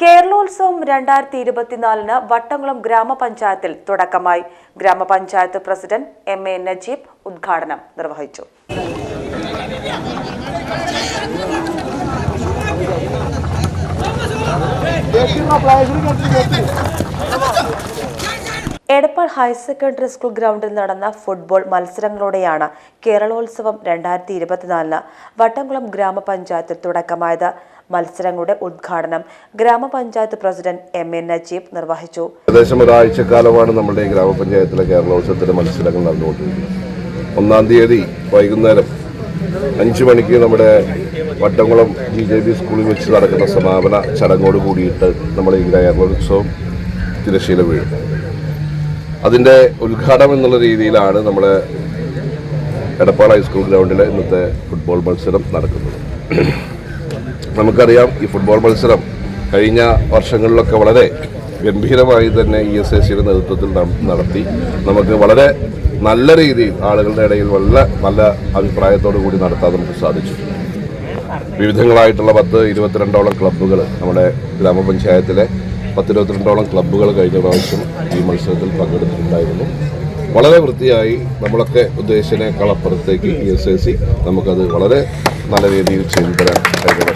കേരളോത്സവം രണ്ടായിരത്തി ഇരുപത്തിനാലിന് വട്ടംകുളം ഗ്രാമപഞ്ചായത്തിൽ തുടക്കമായി. ഗ്രാമപഞ്ചായത്ത് പ്രസിഡന്റ് എം എ നജീബ് ഉദ്ഘാടനം നിർവഹിച്ചു. എടപ്പാൾ ഹയർ സെക്കൻഡറി സ്കൂൾ ഗ്രൗണ്ടിൽ നടന്ന ഫുട്ബോൾ മത്സരങ്ങളോടെയാണ് കേരളോത്സവം രണ്ടായിരത്തി ഇരുപത്തിനാലിന് വട്ടംകുളം ഗ്രാമപഞ്ചായത്തിൽ തുടക്കമായത്. മത്സരങ്ങളുടെ ഉദ്ഘാടനം ഗ്രാമപഞ്ചായത്ത് പ്രസിഡന്റ് എം എൻ നജീബ് നിർവഹിച്ചു. ഏകദേശം ഒരാഴ്ചക്കാലമാണ് നമ്മുടെ ഗ്രാമപഞ്ചായത്തിലെ കേരളോത്സവത്തിന്റെ മത്സരങ്ങൾ നടന്നുകൊണ്ടിരിക്കുന്നത്. ഒന്നാം തീയതി വൈകുന്നേരം അഞ്ചു മണിക്ക് നമ്മുടെ വട്ടംകുളം ജി ജെ ബി സ്കൂളിൽ വെച്ച് നടക്കുന്ന സമാപന ചടങ്ങോട് കൂടിയിട്ട് നമ്മുടെ ഈ കേരളോത്സവം തിരശ്ശീല വീഴും. അതിന്റെ ഉദ്ഘാടനം എന്നുള്ള രീതിയിലാണ് നമ്മുടെ എടപ്പാൾ ഹൈസ്കൂൾ ഗ്രൗണ്ടിലെ ഇന്നത്തെ ഫുട്ബോൾ മത്സരം നടക്കുന്നത്. നമുക്കറിയാം ഈ ഫുട്ബോൾ മത്സരം കഴിഞ്ഞ വർഷങ്ങളിലൊക്കെ വളരെ ഗംഭീരമായി തന്നെ ഇ എസ് എ സിയുടെ നേതൃത്വത്തിൽ നടത്തി. നമുക്ക് വളരെ നല്ല രീതിയിൽ ആളുകളുടെ ഇടയിൽ വളരെ നല്ല അഭിപ്രായത്തോടു കൂടി നടത്താൻ നമുക്ക് സാധിച്ചു. വിവിധങ്ങളായിട്ടുള്ള പത്ത് ഇരുപത്തിരണ്ടോളം ക്ലബ്ബുകൾ നമ്മുടെ ഗ്രാമപഞ്ചായത്തിലെ പത്തിരുപത്തിരണ്ടോളം ക്ലബ്ബുകൾ കഴിഞ്ഞ പ്രാവശ്യം ഈ മത്സരത്തിൽ പങ്കെടുത്തിട്ടുണ്ടായിരുന്നു. വളരെ വൃത്തിയായി നമ്മളൊക്കെ ഉദ്ദേശിച്ചതിനേക്കാളപ്പുറത്തേക്ക് പി എസ് എ സി നമുക്കത് വളരെ നല്ല രീതിയിൽ ചെയ്തു തരാൻ കഴിഞ്ഞ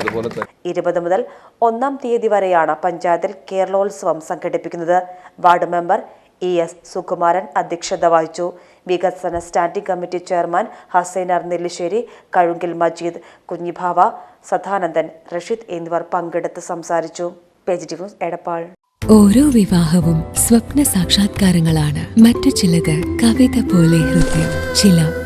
അതുപോലെ തന്നെ ഇരുപത് മുതൽ ഒന്നാം തീയതി വരെയാണ് പഞ്ചായത്തിൽ കേരളോത്സവം സംഘടിപ്പിക്കുന്നത്. Ward member E S Sukumaran അധ്യക്ഷത വഹിച്ചു. വികസന standing committee chairman Hasainar Nellissery Kazhunkil Majeed Kunjibava Sadanandan Rasheed എന്നിവർ പങ്കെടുത്ത് സംസാരിച്ചു. എടപ്പാൾ. ഓരോ വിവാഹവും സ്വപ്ന സാക്ഷാത്കാരങ്ങളാണ്. മറ്റു ചിലത് കവിത പോലെ ഹൃദയം. ചില